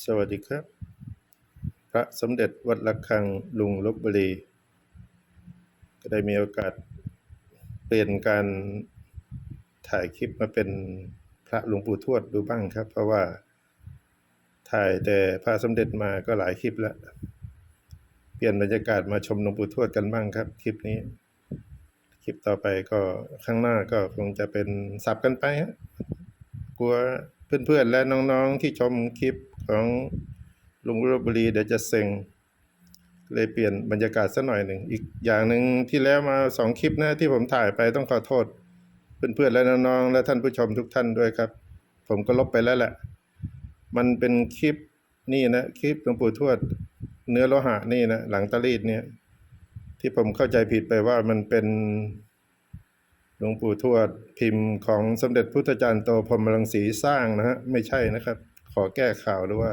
สวัสดีครับ พระสมเด็จวัดระฆังลุงลบบุรี ก็ได้มีโอกาสเปลี่ยนการถ่ายคลิปมาเป็นพระหลวงปู่ทวดดูบ้างครับ เพราะว่าถ่ายแต่พระสมเด็จมาก็หลายคลิปแล้ว เปลี่ยนบรรยากาศมาชมหลวงปู่ทวดกันบ้างครับ คลิปนี้ คลิปต่อไปก็ข้างหน้าก็คงจะเป็นสับกันไปฮะกลัวเพื่อนๆและน้องๆที่ชมคลิป ของลุงรบบุรีเดี๋ยวจะเซ็งเลยเปลี่ยนบรรยากาศสักหน่อยหนึ่ง อีกอย่างหนึ่งที่แล้วมาสองคลิปนะที่ผมถ่ายไปต้องขอโทษ เพื่อนๆและน้องๆและท่านผู้ชมทุกท่านด้วยครับ ผมก็ลบไปแล้วแหละ มันเป็นคลิปนี่นะคลิปหลวงปู่ทวด เนื้อโลหะนี่นะหลังตะลีดเนี่ย ที่ผมเข้าใจผิดไปว่ามันเป็นหลวงปู่ทวดพิมพ์ของสมเด็จพุทธจารย์โตพรมรังสีสร้างนะฮะไม่ใช่นะครับ ขอแก้ข่าวหรือว่า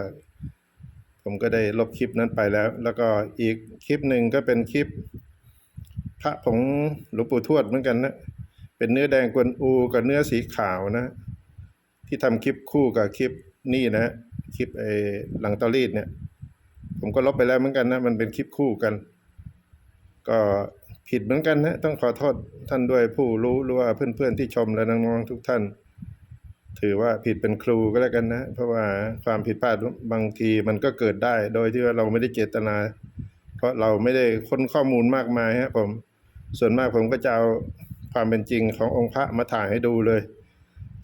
ผมก็ได้ลบคลิปนั้นไปแล้ว แล้วก็อีกคลิปหนึ่งก็เป็นคลิป พระผงหลวงปู่ทวดเหมือนกันนะ เป็นเนื้อแดงกวนอูกับเนื้อสีขาวนะ ที่ทำคลิปคู่กับคลิปนี่นะ คลิปไอ้หลังตอรีดเนี่ย ผมก็ลบไปแล้วเหมือนกันนะ มันเป็นคลิปคู่กัน ก็ผิดเหมือนกันนะ ต้องขอโทษท่านด้วยผู้รู้หรือว่าเพื่อนๆที่ชมและน้องๆทุกท่าน ถือว่าผิดเป็นครูก็แล้วกันนะ เพราะว่าความผิดพลาดบางทีมันก็เกิดได้ โดยที่ว่าเราไม่ได้เจตนา เพราะเราไม่ได้ค้นข้อมูลมากมายฮะผมส่วนมากผมก็จะเอาความเป็นจริงขององค์พระมาถ่ายให้ดูเลย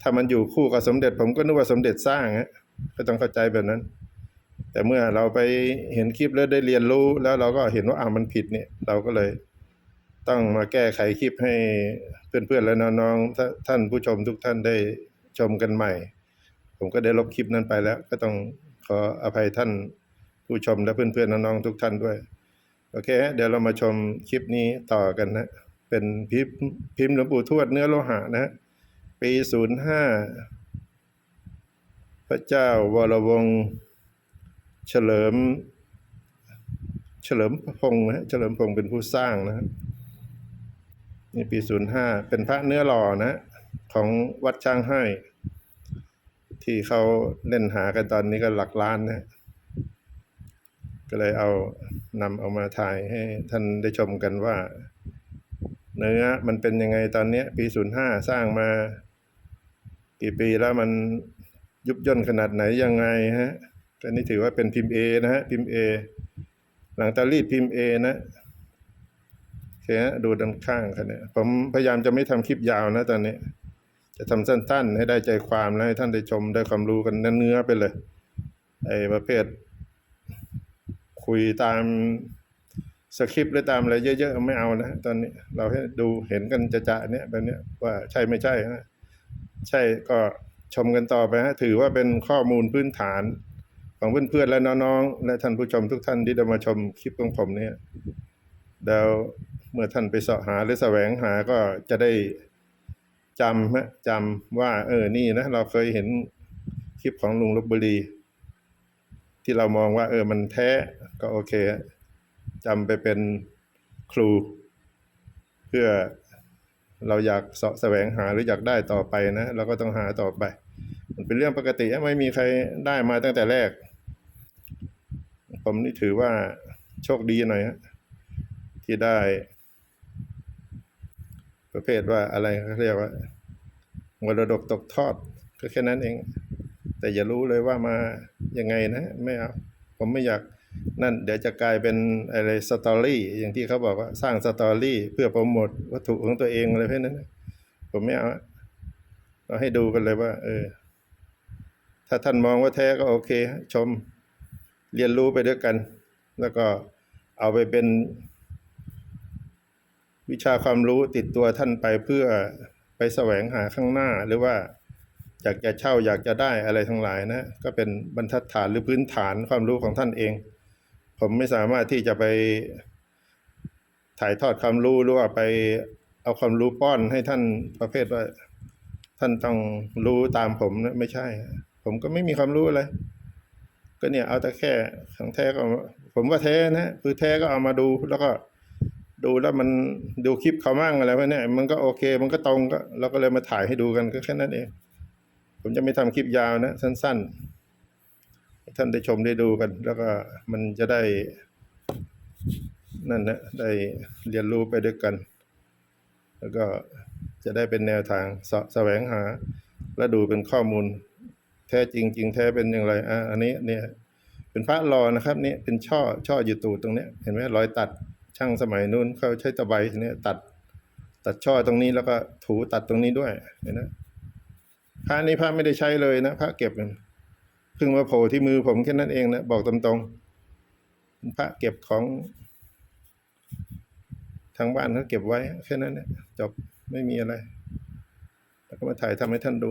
ถ้ามันอยู่คู่กับสมเด็จ ผมก็นึกว่าสมเด็จสร้างฮะก็ต้องเข้าใจแบบนั้น แต่เมื่อเราไปเห็นคลิปแล้วได้เรียนรู้แล้วเราก็เห็นว่าอ่ามันผิดเนี่ย เราก็เลยต้องมาแก้ไขคลิปให้เพื่อนๆและน้องๆท่าท่านผู้ชมทุกท่านได้ ชมกันใหม่ ผมก็ได้ลบคลิปนั้นไปแล้ว ก็ต้องขออภัยท่านผู้ชมและเพื่อนๆน้องๆทุกท่านด้วย โอเคฮะเดี๋ยวเรามาชมคลิปนี้ต่อกันนะ เป็นพิมพ์พิมพ์หลวงปู่ทวดเนื้อโลหะนะ ปีศูนย์ห้าพระเจ้าวรวงศ์เฉลิม เฉลิมพงศ์นะเฉลิมพงศ์เป็นผู้สร้างนะนี่ปีศูนย์ห้าเป็นพระเนื้อหล่อนะ ของวัดช้างให้ ที่เขาเล่นหากันตอนนี้ก็หลักล้านนะก็เลยเอานำเอามาถ่ายให้ท่านได้ชมกันว่า เนื้อมันเป็นยังไงตอนนี้ปีศูนย์ห้าสร้างมา กี่ปีแล้วมันยุบย่นขนาดไหนยังไงฮะก็นี่ถือว่าเป็นพิมพ์เอนะฮะพิมพ์เอหลังตารีดพิมพ์เอนะโอเคฮะดูด้านข้างครับเนี่ยผมพยายามจะไม่ทำคลิปยาวนะตอนนี้ จะทำสั้น ๆ ให้ได้ใจความและให้ท่านได้ชมได้ความรู้กันเนื้อๆไปเลยไอ้ประเภท คุยตามสคริปต์หรือตามอะไรเยอะๆไม่เอานะตอนนี้เราให้ดูเห็นกันจะจะๆเนี่ยแบบเนี้ยว่าใช่ไม่ใช่นะใช่ก็ชมกันต่อไปฮะถือว่าเป็นข้อมูลพื้นฐานของเพื่อนๆและน้องๆและท่านผู้ชมทุกท่านที่ได้มาชมคลิปของผมเนี่ยแล้วเมื่อท่านไปเสาะหาหรือแสวงหาก็จะได้ จำฮะจำว่า เออนี่นะเราเคยเห็นคลิปของลุงลบบุรี ที่เรามองว่า เออมันแท้ก็โอเคจำไปเป็นครู เพื่อเราอยากเสาะแสวงหาหรืออยากได้ต่อไปนะเราก็ต้องหาต่อไป มันเป็นเรื่องปกติไม่มีใครได้มาตั้งแต่แรก ผมนี่ถือว่าโชคดีหน่อยฮะที่ได้ ประเภทว่าอะไรเขาเรียกว่ามรดกตกทอดก็แค่นั้นเอง แต่อย่ารู้เลยว่ามายังไงนะไม่เอาผมไม่อยากนั่นเดี๋ยวจะกลายเป็นอะไรสตอรี่อย่างที่เขาบอกว่าสร้างสตอรี่เพื่อโปรโมทวัตถุของตัวเองอะไรพวกนั้นผมไม่เอาเราให้ดูกันเลยว่า เออ ถ้าท่านมองว่าแท้ก็โอเค ชม เรียนรู้ไปด้วยกัน แล้วก็เอาไปเป็น วิชาความรู้ติดตัวท่านไปเพื่อไปแสวงหาข้างหน้าหรือว่าอยากจะเช่าอยากจะได้อะไรทั้งหลายนะก็เป็นบรรทัดฐานหรือพื้นฐานความรู้ของท่านเอง ผมไม่สามารถที่จะไปถ่ายทอดความรู้หรือว่าไปเอาความรู้ป้อนให้ท่านประเภทว่า ท่านต้องรู้ตามผมนะไม่ใช่ ผมก็ไม่มีความรู้อะไรก็เนี่ยเอาแต่แค่ของแท้ก็ผมว่าแท้นะคือแท้ก็เอามาดูแล้วก็ ดูแล้วมันดูคลิปเขามั่งอะไรพวกนี้มันก็โอเค มันก็ตรงก็เราก็เลยมาถ่ายให้ดูกันก็แค่นั้นเอง ผมจะไม่ทำคลิปยาวนะ สั้นให้ท่านได้ชมได้ดูกัน แล้วก็มันจะได้ นั่นนะได้เรียนรู้ไปด้วยกัน แล้วก็จะได้เป็นแนวทางสแสวงหา และดูเป็นข้อมูล แท้จริงจริงแท้เป็นอย่างไรอะอันนี้เนี่ยเป็นพระรอนะครับนี่เป็นช่อช่ออยู่ตูดตรงเนี้ยเห็นไหมรอยตัด ช่างสมัยนู้นเขาใช้ตะไบเนี่ยตัดตัดช่อตรงนี้แล้วก็ถูตัดตรงนี้ด้วยเห็นไหมพระนี้พระไม่ได้ใช้เลยนะพระเก็บเพิ่งมาโผล่ที่มือผมแค่นั้นเองนะบอกตรงๆพระเก็บของ ทางบ้านเขาเก็บไว้แค่นั้นเนี่ยจบไม่มีอะไร แล้วก็มาถ่ายทำให้ท่านดู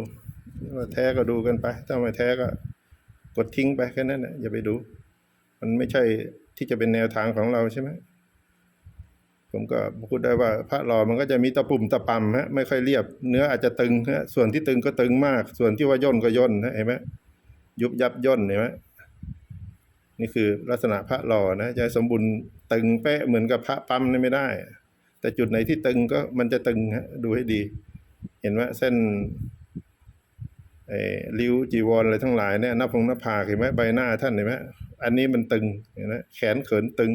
ว่าแท้ก็ดูกันไป ถ้าไม่แท้ก็กดทิ้งไปแค่นั้นนะอย่าไปดู มันไม่ใช่ที่จะเป็นแนวทางของเราใช่ไหม ผมก็พูดได้ว่าพระหล่อมันก็จะมีตะปุ่มตะปำฮะไม่ค่อยเรียบ เนื้ออาจจะตึงฮะส่วนที่ตึงก็ตึงมาก ส่วนที่ว่าย่นก็ย่นนะเห็นไหมยุบยับย่นเห็นไหมนี่คือลักษณะพระหล่อนะจะให้สมบูรณ์ตึงเป๊ะเหมือนกับพระปั๊มนี่ไม่ได้ แต่จุดไหนที่ตึงก็มันจะตึงฮะดูให้ดี เห็นไหมเส้นไอ้ริ้วจีวรอะไรทั้งหลายเนี่ยหน้าพงหน้าผากเห็นไหมใบหน้าท่านเห็นไหมอันนี้มันตึงเห็นไหมแขนเขินตึง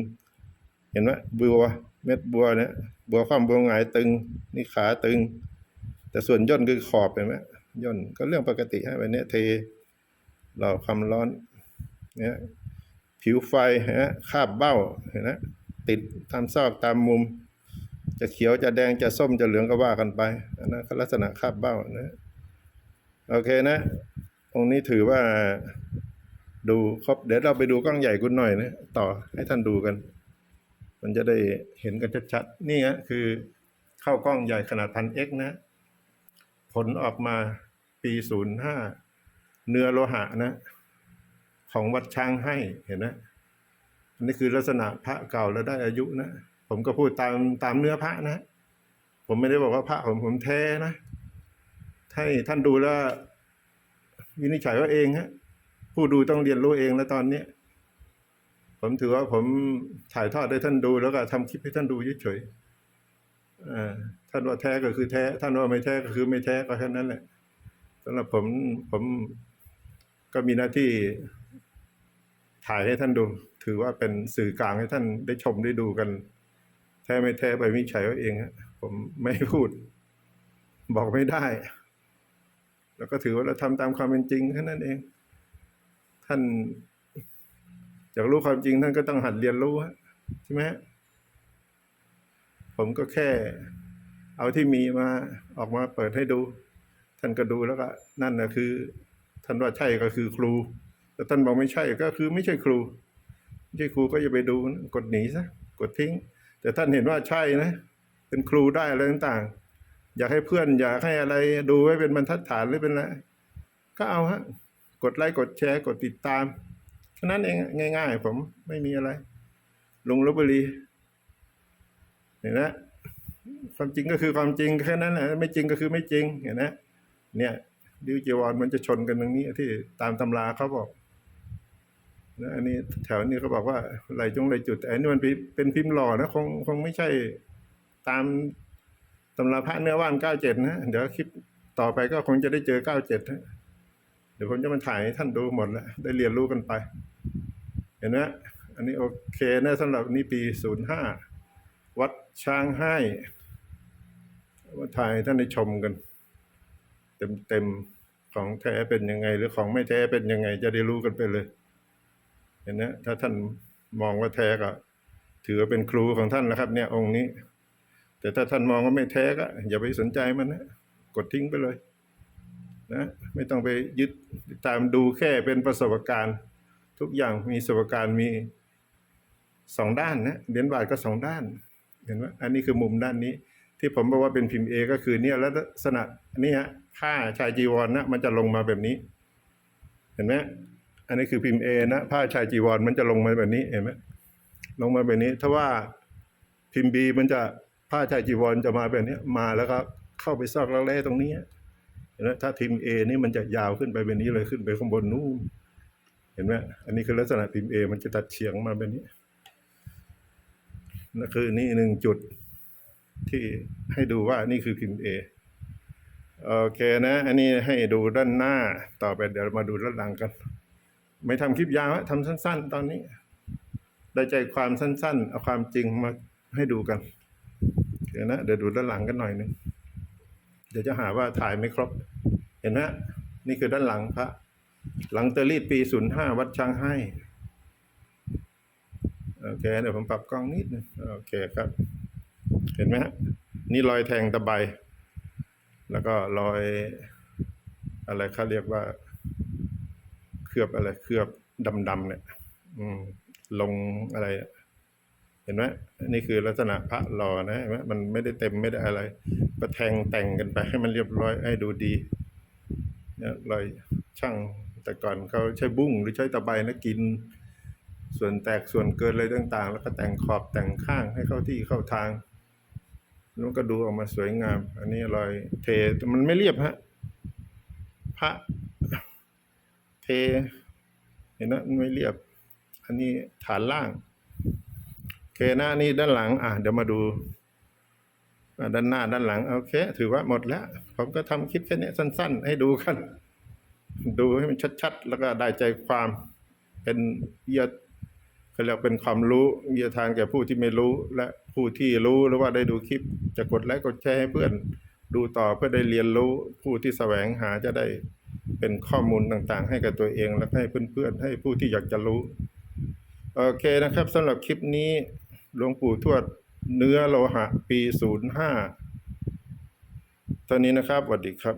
เห็นไหมบัว เม็ดบัวเนี่ยบัวความบัวหงายตึง นี่ขาตึง แต่ส่วนย่นคือขอบเห็นไหมย่นก็เรื่องปกติฮะวันนี้เทเราความร้อนเนี่ยผิวไฟฮะคาบเบ้าเห็นไหมติดตามซอกตามมุม จะเขียวจะแดงจะส้มจะเหลืองก็ว่ากันไปอันนั้นลักษณะคาบเบ้านะโอเคนะตรงนี้ถือว่าดูครบเดี๋ยวเราไปดูกล้องใหญ่กุนหน่อยนะต่อให้ท่านดูกัน มันจะได้เห็นกันชัดๆ นี่ฮะคือเข้ากล้องใหญ่ขนาดพันเอ็กนะ ผลออกมาปีศูนย์ห้าเนื้อโลหะนะ ของวัดช้างให้เห็นนะอันนี้คือลักษณะพระเก่าแล้วได้อายุนะ ผมก็พูดตามตามเนื้อพระนะ ผมไม่ได้บอกว่าพระผมผมแท้นะให้ท่านดูแล้ววินิจฉัยว่าเองฮะผู้ดูต้องเรียนรู้เองแล้วตอนเนี้ ผมถือว่าผมถ่ายทอดให้ท่านดูแล้วก็ทำคลิปให้ท่านดูเฉยๆอ่าท่านว่าแท้ก็คือแท้ ท่านว่าไม่แท้ก็คือไม่แท้ก็แค่นั้นแหละสำหรับผมผมก็มีหน้าที่ถ่ายให้ท่านดู ถือว่าเป็นสื่อกลางให้ท่านได้ชมได้ดูกัน แท้ไม่แท้ไปวิจัยเอาเองฮะผมไม่พูด บอกไม่ได้ แล้วก็ถือว่าเราทำตามความเป็นจริงแค่นั้นเอง ท่าน อยากรู้ความจริงท่านก็ต้องหัดเรียนรู้ใช่ไหมผมก็แค่เอาที่มีมาออกมาเปิดให้ดู ท่านก็ดูแล้วก็ นั่นนะคือ ท่านว่าใช่ก็คือครู แต่ท่านบอกไม่ใช่ก็คือไม่ใช่ครูไม่ใช่ครูก็อย่าไปดูนะกดหนีซะกดทิ้ง แต่ท่านเห็นว่าใช่นะ เป็นครูได้อะไรต่างๆ อยากให้เพื่อน อยากให้อะไรดูไว้เป็นบรรทัดฐานหรือเป็นอะไรก็เอาฮะกดไลค์กดแชร์กดติดตาม แค่นั้นเองง่าย ๆ ผมไม่มีอะไร ลงลบบุรีเห็นไหมความจริงก็คือความจริงแค่นั้นแหละไม่จริงก็คือไม่จริงเห็นไหมเนี่ยดิวจีวรมันจะชนกันตรงนี้ที่ตามตำราเขาบอกนะอันนี้แถวนี้เขาบอกว่าไหลจงไหลจุดแต่อันนี้มันเป็นพิมพ์หล่อนะคงคงไม่ใช่ตามตำราพระเนื้อว่านเก้าเจ็ดนะเดี๋ยวคลิปต่อไปก็คงจะได้เจอเก้าเจ็ดนะเดี๋ยวผมจะมาถ่ายให้ท่านดูหมดแล้วได้เรียนรู้กันไป เห็นไหมอันนี้โอเคนะสำหรับนี่ปีศูนย์ห้าวัดช้างให้มาถ่ายท่านได้ชมกัน เต็มเต็มๆของแท้เป็นยังไง หรือของไม่แท้เป็นยังไง จะได้รู้กันไปเลย เห็นไหมถ้าท่านมองว่าแท้ก็ ถือว่าเป็นครูของท่านนะครับ เนี่ยองค์นี้ แต่ถ้าท่านมองว่าไม่แท้ก็ อย่าไปสนใจมันนะกดทิ้งไปเลย นะ ไม่ต้องไปยึดตามดูแค่เป็นประสบการณ์ ทุกอย่างมีประสบการณ์มีสองด้านนะเหรียญบาทก็สองด้าน เห็นไหมอันนี้คือมุมด้านนี้ ที่ผมบอกว่าเป็นพิมพ์เอก็คือเนี่ยลักษณะนี่ฮะผ้าชายจีวรนะมันจะลงมาแบบนี้ เห็นไหมอันนี้คือพิมพ์เอนะผ้าชายจีวรมันจะลงมาแบบนี้เห็นไหมลงมาแบบนี้ถ้าว่าพิมพ์บีมันจะผ้าชายจีวรจะมาแบบนี้มาแล้วก็เข้าไปซอกล้วแร่ตรงนี้เห็นไหมถ้าพิมพ์เอนี่มันจะยาวขึ้นไปแบบนี้เลยขึ้นไปข้างบนนู้น ห็นไหมอันนี้คือลักษณะพิมพ์เอมันจะตัดเฉียงมาแบบนี้นั่นคือนี่หนึ่งจุดที่ให้ดูว่านี่คือพิมพ์เอโอเคนะ อันนี้ให้ดูด้านหน้า ต่อไปเดี๋ยวมาดูด้านหลังกัน ไม่ทำคลิปยาวทำสั้น ๆ ตอนนี้ ได้ใจความสั้น ๆ เอาความจริงมาให้ดูกันเดี๋ยวนะ เดี๋ยวดูด้านหลังกันหน่อยหนึง เดี๋ยวจะหาว่าถ่ายไม่ครบ เห็นไหมนี่คือด้านหลังพระ หลังเตอรี่ปีศูนย์ห้าวัดช้างให้ โอเค เดี๋ยวผมปรับกล้องนิดนึงโอเคครับ เห็นไหมฮะนี่รอยแทงตะไบ แล้วก็รอย อะไรเขาเรียกว่า เคลือบอะไร เคลือบดำๆเนี่ยลงอะไร เห็นไหมนี่คือลักษณะพระหล่อนะเห็นไหมมันไม่ได้เต็มไม่ได้อะไร ก็แทงแต่งกันไปให้มันเรียบร้อยให้ดูดีเนี่ยรอยช่าง แต่ก่อนเขาใช้บุ้งหรือใช้ตะไบนะกิน ส่วนแตกส่วนเกินอะไรต่างๆ แล้วก็แต่งขอบแต่งข้างให้เข้าที่เข้าทางแล้วมันก็ดูออกมาสวยงาม อันนี้รอยเทมันไม่เรียบฮะพระเท เห็นนะมันไม่เรียบ อันนี้ฐานล่างเคนะนี่ด้านหลัง อะเดี๋ยวมาดูด้านหน้าด้านหลังโอเค ถือว่าหมดแล้ว ผมก็ทำคลิปแค่นี้สั้น ๆ ให้ดูกัน ดูให้มันชัด ๆ แล้วก็ได้ใจความเป็นวิทยาเขาเรียกเป็นความรู้วิทยทานแก่ผู้ที่ไม่รู้ และผู้ที่รู้หรือว่าได้ดูคลิป จะกดไลค์กดแชร์ให้เพื่อนดูต่อเพื่อได้เรียนรู้ผู้ที่แสวงหาจะได้เป็นข้อมูลต่างๆ ให้กับตัวเอง และให้เพื่อนๆให้ผู้ที่อยากจะรู้โอเคนะครับสำหรับคลิปนี้หลวงปู่ทวดเนื้อโลหะปี 05ตอนนี้นะครับสวัสดีครับ